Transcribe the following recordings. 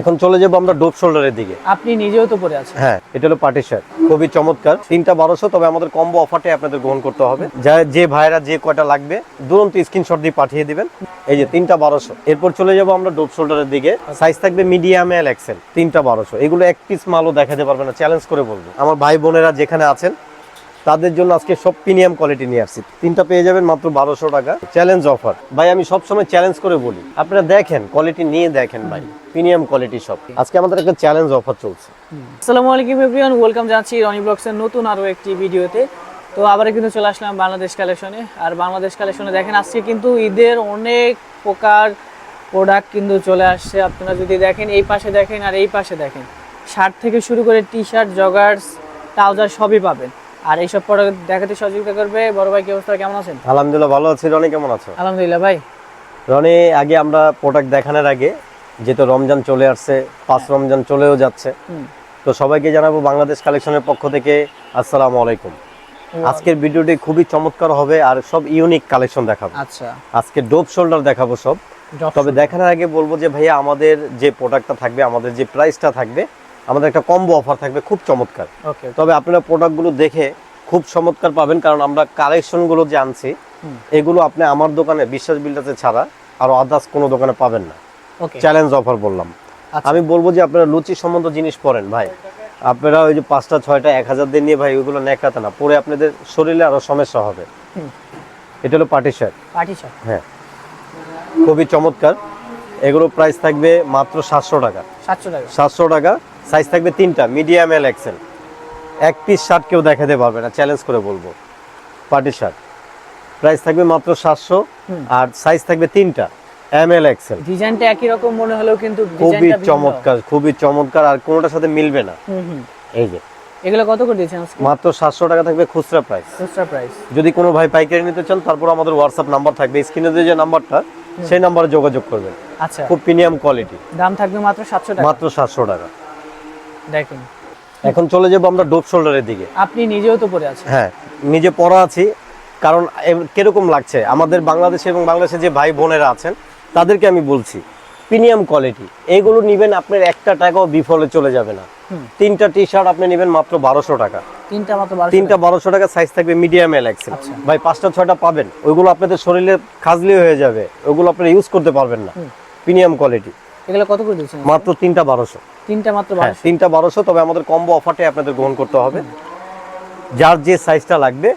এখন চলে যাব আমরা ডোপ শোল্ডারের দিকে। আপনি নিজেও তো পরে আছেন। হ্যাঁ এটা হলো পার্টি শার্ট। খুবই চমৎকার। তিনটা বারোশো তবে আমাদের কম্বো অফারটাই আপনাদের গ্রহণ করতে হবে। যা যে ভাইরা যে কয়টা লাগবে দুরন্ত স্ক্রিনশট দিয়ে পাঠিয়ে দিবেন। এই যে তিনটা বারোশো। এরপর চলে যাব আমরা ডোপ শোল্ডারের দিকে। সাইজ থাকবে মিডিয়াম এল এক্সেল তিনটা বারোশো। এগুলো এক পিস মালও দেখাতে পারবে না চ্যালেঞ্জ করে বলব। আমার ভাই বোনেরা যেখানে আছেন তাদের জন্য আজকে সব প্রিমিয়াম কোয়ালিটি নিয়ে আসছি। তিনটা পেয়ে যাবেন মাত্র বারোশো টাকা। চ্যালেঞ্জ অফার ভাই, আমি সবসময় চ্যালেঞ্জ করে বলি, আপনারা দেখেন কোয়ালিটি নিয়ে দেখেন ভাই, প্রিমিয়াম কোয়ালিটি সব। আজকে আমাদের একটা চ্যালেঞ্জ অফার চলছে। আসসালামু আলাইকুম এভরিওয়ান ওয়েলকাম জানাচ্ছি রনি ব্লগসের নতুন আরও একটি ভিডিওতে। তো আবার কিন্তু চলে আসলাম বাংলাদেশ কালেকশনে আর বাংলাদেশ কালেকশনে দেখেন, আজকে কিন্তু ঈদের অনেক প্রকার প্রোডাক্ট কিন্তু চলে আসছে। আপনারা যদি দেখেন, এই পাশে দেখেন আর এই পাশে দেখেন, শার্ট থেকে শুরু করে টি শার্ট জগার্স ট্রাউজার সবই পাবেন। আর এইসব প্রোডাক্ট দেখাতে সহযোগিতা করবে বড় ভাই কি অবস্থা? কেমন আছেন? আলহামদুলিল্লাহ ভালো আছি। রনি কেমন আছো? আলহামদুলিল্লাহ ভাই। রনি আগে আমরা প্রোডাক্ট দেখানোর আগে যেহেতু রমজান চলে আসছে পাঁচ রমজান চলেও যাচ্ছে তো সবাইকে জানাব বাংলাদেশ কালেকশনের পক্ষ থেকে আসসালামু আলাইকুম। আজকের ভিডিওটি খুবই চমৎকার হবে আর সব ইউনিক কালেকশন দেখাবো। আচ্ছা। আজকে ডোপ শোল্ডার দেখাবো সব। তবে দেখানোর আগে বলব যে ভাইয়া আমাদের যে প্রোডাক্টটা থাকবে আমাদের যে প্রাইসটা থাকবে আমাদের একটা কম্বো অফার থাকবে খুব চমৎকার। তবে আপনারা প্রোডাক্টগুলো দেখে খুব চমৎকার পাবেন কারণ আমরা কালেকশনগুলো যে আনছি এগুলো আপনি আমার দোকানে বিশ্বাস বিল্ডাতে ছাড়া আর আদার্স কোনো দোকানে পাবেন না। চ্যালেঞ্জ অফার বললাম। আচ্ছা। আমি বলব যে আপনারা লুচি সম্বন্ধ জিনিস পড়েন ভাই। আপনারা ওই যে পাঁচটা ছয়টা এক হাজার দিয়ে নিয়ে ভাই ওইগুলো নেকাতে না। পরে আপনাদের শরীরে আরও সমস্যা হবে। এটা হলো পার্টি শার্ট হ্যাঁ। খুবই চমৎকার। এগুলো প্রাইস থাকবে মাত্র সাতশো টাকা। সাতশো টাকা। সাতশো টাকা। সাইজ থাকবে তিনটা মিডিয়াম এল এক্সেল এক পিস শার্ট কেউ দেখাতে পারবে না চ্যালেঞ্জ করে বলব। পার্টি শার্ট প্রাইস থাকবে মাত্র সাতশো আর সাইজ থাকবে তিনটা এম এল এক্সেল ডিজাইনটা একই রকম মনে হলেও কিন্তু খুবই চমৎকার খুবই চমৎকার আর কোনোটার সাথে মিলবে না। এই যে। এগুলো কত করে দিয়েছেন মাত্র সাতশো টাকা থাকবে খুচরা প্রাইস খুচরা প্রাইস যদি কোনো ভাই পাইকারি নিতে চান তারপর আমাদের হোয়াটসঅ্যাপ নাম্বার থাকবে। স্ক্রিনে যে নাম্বারটা সেই নাম্বারে যোগাযোগ করবেন। আচ্ছা। খুব প্রিমিয়াম কোয়ালিটি দাম থাকবে মাত্র সাতশো টাকা। মাত্র সাতশো টাকা। দেখুন। এখন চলে যাব আমরা ডোপ শোল্ডারের দিকে। আপনি নিজেও তো পরে আছেন। হ্যাঁ নিজে পড়া আছি কারণ কীরকম লাগছে? আমাদের বাংলাদেশে এবং বাংলাদেশে যে ভাই বোনেরা আছেন তাদেরকে আমি বলছি প্রিমিয়াম কোয়ালিটি এইগুলো নিবেন আপনার একটা টাকাও বিফলে চলে যাবে না। তিনটা টি শার্ট আপনি নেবেন মাত্র বারোশো টাকা। তিনটা মাত্র তিনটা বারোশো টাকা সাইজ থাকবে মিডিয়াম এল এক্সেল। ভাই পাঁচটা ছয়টা পাবেন। ওইগুলো আপনাদের শরীরে খাজলি হয়ে যাবে। ওইগুলো আপনারা ইউজ করতে পারবেন না। Premium quality. এগুলো কত করে দিয়েছেন মাত্র তিনটা বারোশো। তিনটা মাত্র হ্যাঁ তিনটা বারোশো তবে আমাদের কম্বো অফারটাই আপনাদের গ্রহণ করতে হবে। যার যে সাইজটা লাগবে।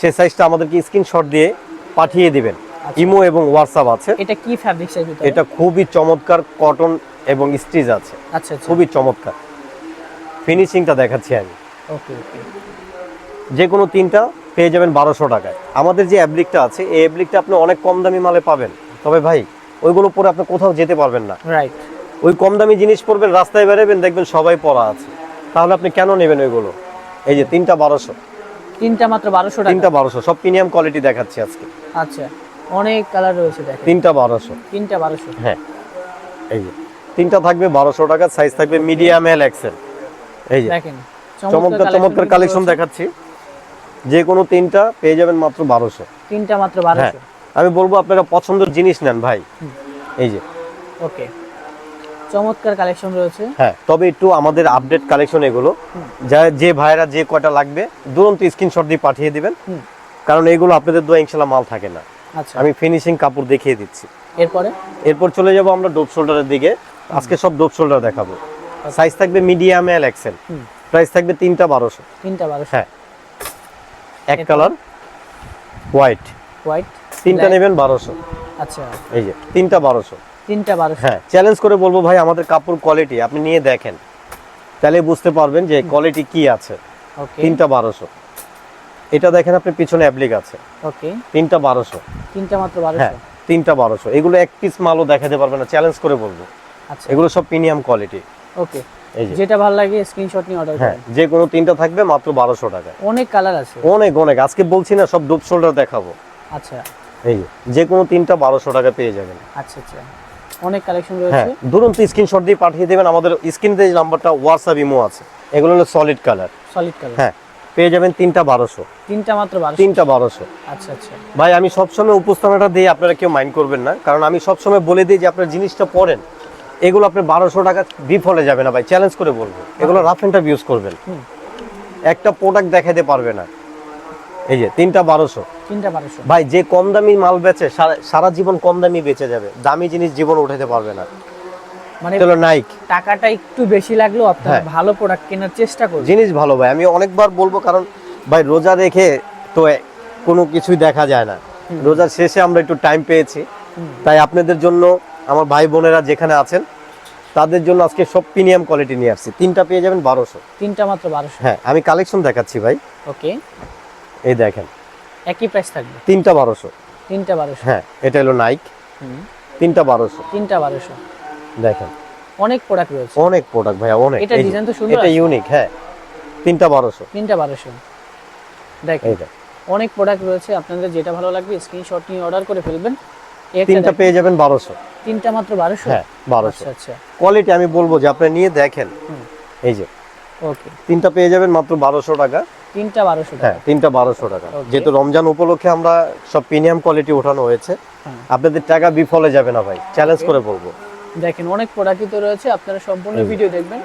সেই সাইজটা আমাদেরকে স্ক্রিনশট দিয়ে পাঠিয়ে দিবেন। ইমো এবং হোয়াটসঅ্যাপ আছে। এটা কি ফ্যাব্রিক্সের ভিতরে? এটা খুবই চমৎকার কটন এবং স্টিচ আছে। আচ্ছা আচ্ছা। খুবই চমৎকার। ফিনিশিংটা দেখাচ্ছি আমি। ওকে ওকে। যে কোনো তিনটা পেয়ে যাবেন বারোশো টাকায়। আমাদের যে অ্যাব্লিকটা আছে এই অ্যাব্লিকটা আপনি অনেক কম দামি মালে পাবেন। তবে ভাই ওইগুলো পরে আপনি কোথাও যেতে পারবেন না। রাইট ওই কম দামি জিনিস পরবেন রাস্তায় বেরোবেন দেখবেন সবাই পরা আছে। তাহলে আপনি কেন নেবেন ওইগুলো? এই যে তিনটা বারোশো। তিনটা মাত্র বারোশো তিনটা বারোশো সব প্রিমিয়াম কোয়ালিটি দেখাচ্ছি আজকে। আচ্ছা অনেক কালার রয়েছে দেখেন। তিনটা বারোশো। তিনটা বারোশো। হ্যাঁ এই যে তিনটা থাকবে বারোশো টাকা সাইজ থাকবে মিডিয়াম এল এক্সেল এই যে দেখেন চমৎকার চমৎকার কালেকশন দেখাচ্ছি। যে কোনো তিনটা পেয়ে যাবেন মাত্র বারোশো। তিনটা মাত্র হ্যাঁ বারোশো আমি বলব আপনারা পছন্দের জিনিস নেন ভাই। এই যে। ওকে। চমৎকার কালেকশন রয়েছে। হ্যাঁ তবে একটু আমাদের আপডেট কালেকশন এগুলো। যা যে ভাইরা যে কয়টা লাগবে দুরন্ত স্ক্রিনশট দিয়ে পাঠিয়ে দিবেন। কারণ এগুলো আপনাদের দোয়া ইনশাল্লাহ মাল থাকে না। আচ্ছা। আমি ফিনিশিং কাপড় দেখিয়ে দিচ্ছি। এরপরে? এরপর চলে যাব আমরা ডোপ শোল্ডারের দিকে। আজকে সব ডোপ শোল্ডার দেখাবো। সাইজ থাকবে মিডিয়াম এল এক্সেল প্রাইস থাকবে তিনটা বারোশো। তিনটা বারোশো। হ্যাঁ। এক কালার হোয়াইট হোয়াইট তিনটা নেবেন বারোশো। আচ্ছা। এই যে তিনটা বারোশো। তিনটা বারোশো। হ্যাঁ চ্যালেঞ্জ করে বলব ভাই আমাদের কাপড় কোয়ালিটি আপনি নিয়ে দেখেন। তাহলে বুঝতে পারবেন যে কোয়ালিটি কি আছে। তিনটা বারোশো। এটা দেখেন আপনি পিছনে অ্যাপ্লিক আছে। ওকে তিনটা বারোশো। তিনটা মাত্র হ্যাঁ বারোশো তিনটা বারোশো। এগুলো এক পিস মালও দেখাতে পারবে না চ্যালেঞ্জ করে বলব। আচ্ছা। এগুলো সব প্রিমিয়াম কোয়ালিটি ওকে এই যে। যেটা ভালো লাগে স্ক্রিনশট নিয়ে অর্ডার হ্যাঁ যে কোনো তিনটা থাকবে মাত্র বারোশো টাকা। অনেক কালার আছে। অনেক অনেক। আজকে বলছি না সব ডুপ শোল্ডার দেখাবো। আচ্ছা। এই যে যে কোনো তিনটা বারোশো টাকা পেয়ে যাবেন। আচ্ছা আচ্ছা। অনেক কালেকশন হ্যাঁ রয়েছে দুরন্ত স্ক্রিনশট দিয়ে পাঠিয়ে দেবেন। আমাদের স্ক্রিনে যে নাম্বারটা হোয়াটসঅ্যাপ ইমো আছে। এগুলো হলো সলিড কালার সলিড কালার হ্যাঁ পেয়ে যাবেন তিনটা বারোশো। তিনটা মাত্র বারোশো। তিনটা বারোশো। আচ্ছা আচ্ছা। ভাই আমি সবসময় উপস্থাপনাটা দিয়ে আপনারা কেউ মাইন্ড করবেন না। কারণ আমি সবসময় বলে দিই যে আপনার জিনিসটা পড়েন। এগুলো আপনি বারোশো টাকা বিফলে যাবে না ভাই। চ্যালেঞ্জ করে বলব। এগুলো রাফ অ্যান্ড টাফ ইউজ করবেন। একটা প্রোডাক্ট দেখাতে পারবে না। এই যে তিনটা বারোশো। তিনটা বারোশো। ভাই যে কম দামি মাল বেচে সারা- জীবন কম দামি বেচে যাবে। দামি জিনিস জীবন উঠাতে পারবে না। মানে নাইক টাকাটা একটু বেশি লাগলেও আপনারা হ্যাঁ। ভালো প্রোডাক্ট কেনার চেষ্টা করবেন জিনিস ভালো ভাই। আমি অনেকবার বলব কারণ ভাই রোজা রেখে তো কোনো কিছুই দেখা যায় না। রোজার শেষে আমরা একটু টাইম পেয়েছি। তাই আপনাদের জন্য আমার ভাই বোনেরা যেখানে আছেন তাদের জন্য আজকে সব প্রিমিয়াম কোয়ালিটি নিয়ে আসছি। তিনটা পেয়ে যাবেন বারোশো। তিনটা মাত্র বারোশো। হ্যাঁ আমি কালেকশন দেখাচ্ছি ভাই। ওকে এই দেখেন। একই প্রাইস থাকবে? তিনটা বারোশো। তিনটা বারোশো। হ্যাঁ এটা হলো নাইক তিনটা বারোশো। তিনটা বারোশো। দেখেন। অনেক প্রোডাক্ট রয়েছে। অনেক প্রোডাক্ট ভাইয়া অনেক। এটা design তো সুন্দর এটা ইউনিক হ্যাঁ। তিনটা বারোশো। তিনটা বারোশো। দেখেন। অনেক প্রোডাক্ট রয়েছে। আপনাদের যেটা ভালো লাগবে স্ক্রিনশট নিয়ে অর্ডার করে ফেলবেন। তিনটা পেয়ে যাবেন বারোশো। তিনটা মাত্র বারোশো? হ্যাঁ বারোশো। আচ্ছা আচ্ছা। কোয়ালিটি আমি বলব যে আপনি নিয়ে দেখেন। এই যে। ওকে। তিনটা পেয়ে যাবেন মাত্র বারোশো টাকা। তিনটা বারোশো হ্যাঁ তিনটা বারোশো টাকা। যেহেতু রমজান উপলক্ষে আমরা সব প্রিমিয়াম কোয়ালিটি ওঠানো হয়েছে। হ্যাঁ। আপনাদের টাকা বিফলে যাবে না ভাই। চ্যালেঞ্জ করে বলব। দেখেন অনেক প্রোডাক্টই তো রয়েছে আপনারা সম্পূর্ণ ভিডিও দেখবেন।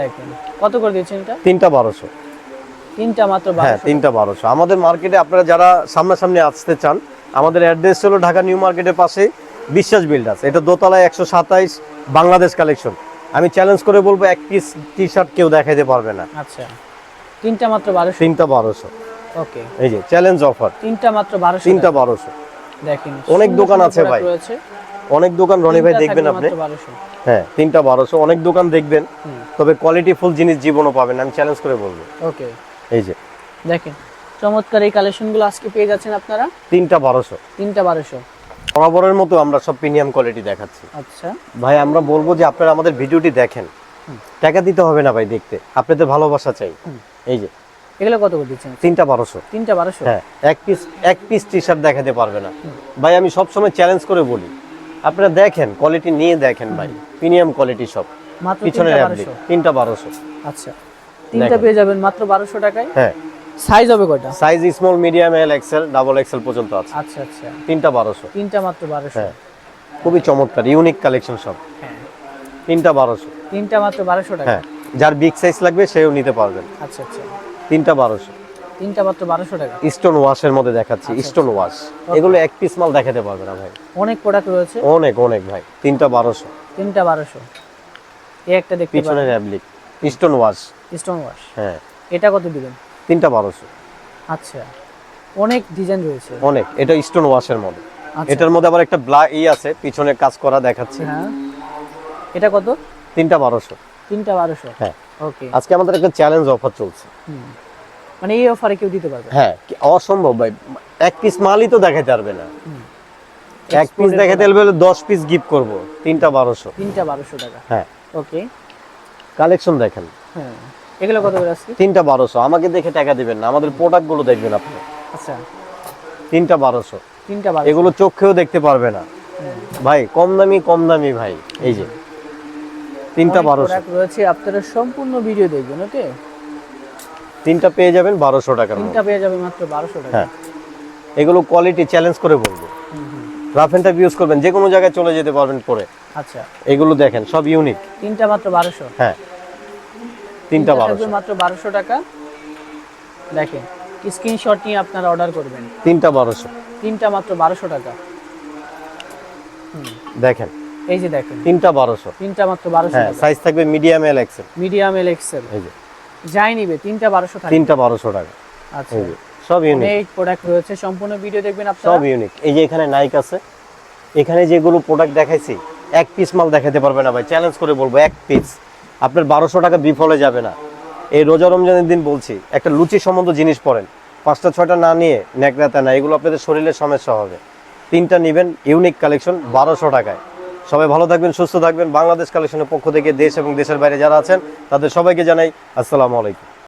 দেখেন কত করে দিচ্ছেন এটা? তিনটা বারোশো। তিনটা মাত্র হ্যাঁ তিনটা বারোশো। আমাদের মার্কেটে আপনারা যারা সামনাসামনি আসতে চান আমাদের অ্যাড্রেস হলো ঢাকা নিউ মার্কেটের পাশে বিশ্বাস বিল্ডার্স এটা দোতলায় একশো সাতাইশ বাংলাদেশ কালেকশন আমি চ্যালেঞ্জ করে বলব এক পিস টি শার্ট কেউ দেখাইতে পারবে না। আচ্ছা। তিনটা মাত্র বারোশো? তিনটা বারোশো। ওকে। এই যে চ্যালেঞ্জ অফার তিনটা মাত্র বারোশো তিনটা বারোশো। দেখেন অনেক দোকান আছে ভাই। অনেক দোকান রনি ভাই দেখবেন আপনি। হ্যাঁ তিনটা বারোশো। অনেক দোকান দেখবেন। তবে কোয়ালিটি ফুল জিনিস জীবনও পাবেন আমি চ্যালেঞ্জ করে বলব। ওকে। এই যে। দেখেন চমৎকার এই কালেকশনগুলো আজকে পেয়ে যাচ্ছেন আপনারা। তিনটা বারোশো। তিনটা বারোশো। বরাবরের মতো আমরা সব প্রিমিয়াম কোয়ালিটি দেখাচ্ছি। আচ্ছা। ভাই আমরা বলব যে আপনারা আমাদের ভিডিওটি দেখেন। টাকা দিতে হবে না ভাই দেখতে। আপনাদের ভালোবাসা চাই। এই যে। এগুলো কত করে দিচ্ছেন? তিনটা বারোশো। তিনটা বারোশো? হ্যাঁ এক পিস এক পিস টি শার্ট দেখাতে পারবে না। ভাই আমি সবসময় চ্যালেঞ্জ করে বলি আপনারা দেখেন কোয়ালিটি নিয়ে দেখেন ভাই। প্রিমিয়াম কোয়ালিটি সব। বারোশো? তিনটা বারোশো। আচ্ছা। তিনটা পেয়ে যাবেন মাত্র বারোশো টাকায়। হ্যাঁ। সাইজ হবে কয়টা? Size small medium L XL double XL পর্যন্ত আছে। আচ্ছা আচ্ছা। তিনটা বারোশো। তিনটা মাত্র বারোশো। হ্যাঁ। খুবই চমৎকার ইউনিক কালেকশন সব। হ্যাঁ। তিনটা বারোশো। তিনটা মাত্র বারোশো টাকা। হ্যাঁ। যার বিগ সাইজ লাগবে সেও নিতে পারবেন। আচ্ছা আচ্ছা। তিনটা বারোশো। তিনটা মাত্র বারোশো টাকা। স্টোন ওয়াশের মধ্যে দেখাচ্ছি আচ্ছা, স্টোন ওয়াশ এগুলো এক পিস মাল দেখাতে পারবে না ভাই। অনেক প্রোডাক্ট রয়েছে। অনেক অনেক ভাই। তিনটা বারোশো। তিনটা বারোশো। এই একটা দেখতে পিছনের oblique stone wash stone wash হ্যাঁ। এটা কত দিবেন? তিনটা বারোশো। আচ্ছা অনেক ডিজাইন রয়েছে। অনেক এটা স্টোন ওয়াশের মধ্যে এটার মধ্যে আবার একটা ব্লা ই আছে পিছনে কাজ করা দেখাচ্ছি। হ্যাঁ। এটা কত? তিনটা বারোশো। তিনটা বারোশো? হ্যাঁ। ওকে। আজকে আমাদের একটা চ্যালেঞ্জ অফার চলছে। মানে এই অফারে কেউ দিতে পারবে? হ্যাঁ অসম্ভব ভাই। এক পিস মালই তো দেখাতে পারবে না। এক পিস দেখাতে পারবে দশ পিস গিফট করব। তিনটা বারোশো। তিনটা বারোশো টাকা। হ্যাঁ। ওকে। কালেকশন দেখেন। হ্যাঁ। এগুলো কত করে আসছে তিনটা বারোশো। আমাকে দেখে টাকা দিবেন না। আমাদের প্রোডাক্টগুলো দেখবেন আপনি। আচ্ছা। তিনটা বারোশো। তিনটা বারো এগুলো চোখেও দেখতে পারবে না। ভাই কম দামি কম দামি ভাই। এই যে। তিনটা বারোশো। রয়েছে। আপনারা সম্পূর্ণ ভিডিও দেখবেন ওকে তিনটা পেয়ে যাবেন বারোশো মধ্যে। তিনটা পেয়ে যাবে মাত্র বারোশো টাকা। হ্যাঁ। এগুলো কোয়ালিটি চ্যালেঞ্জ করে বলব। রাফ টাফ ইউজ করবেন। যে কোনো জায়গায় চলে যেতে পারবেন পরে আচ্ছা। এগুলো দেখেন সব ইউনিক তিনটা মাত্র বারোশো। হ্যাঁ। তিনটা বারোশো। মাত্র বারোশো টাকা। দেখেন স্ক্রিনশট নিয়ে আপনারা অর্ডার করবেন। তিনটা বারোশো। তিনটা মাত্র বারোশো টাকা। দেখেন। এই যে দেখেন। তিনটা বারোশো। তিনটা মাত্র বারোশো হ্যাঁ টাকা। সাইজ থাকবে medium L XL medium L XL এই যে। যাই নিবে তিনটা বারোশো তিনটা বারোশো টাকা। আচ্ছা। সব ইউনিক অনেক প্রোডাক্ট রয়েছে সম্পূর্ণ ভিডিও দেখবেন সব আপনারা ইউনিক এই যে এখানে নাইক আছে। এখানে যেগুলো প্রোডাক্ট দেখাইছি এক পিস মাল দেখাতে পারবে না ভাই। চ্যালেঞ্জ করে বলব এক পিস আপনার বারোশো টাকা বিফলে যাবে না। এই রোজা রমজানের দিন বলছি, একটা লুচি সম্বন্ধ জিনিস পড়েন। পাঁচটা, ছয়টা না নিয়ে ন্যাকড়াতে না, এগুলো আপনাদের শরীরের সমস্যা হবে। তিনটা নেবেন ইউনিক কালেকশন বারোশো টাকায়। সবাই ভালো থাকবেন, সুস্থ থাকবেন। বাংলাদেশ কালেকশনের পক্ষ থেকে দেশ এবং দেশের বাইরে যারা আছেন, তাদের সবাইকে জানাই আসসালামু আলাইকুম।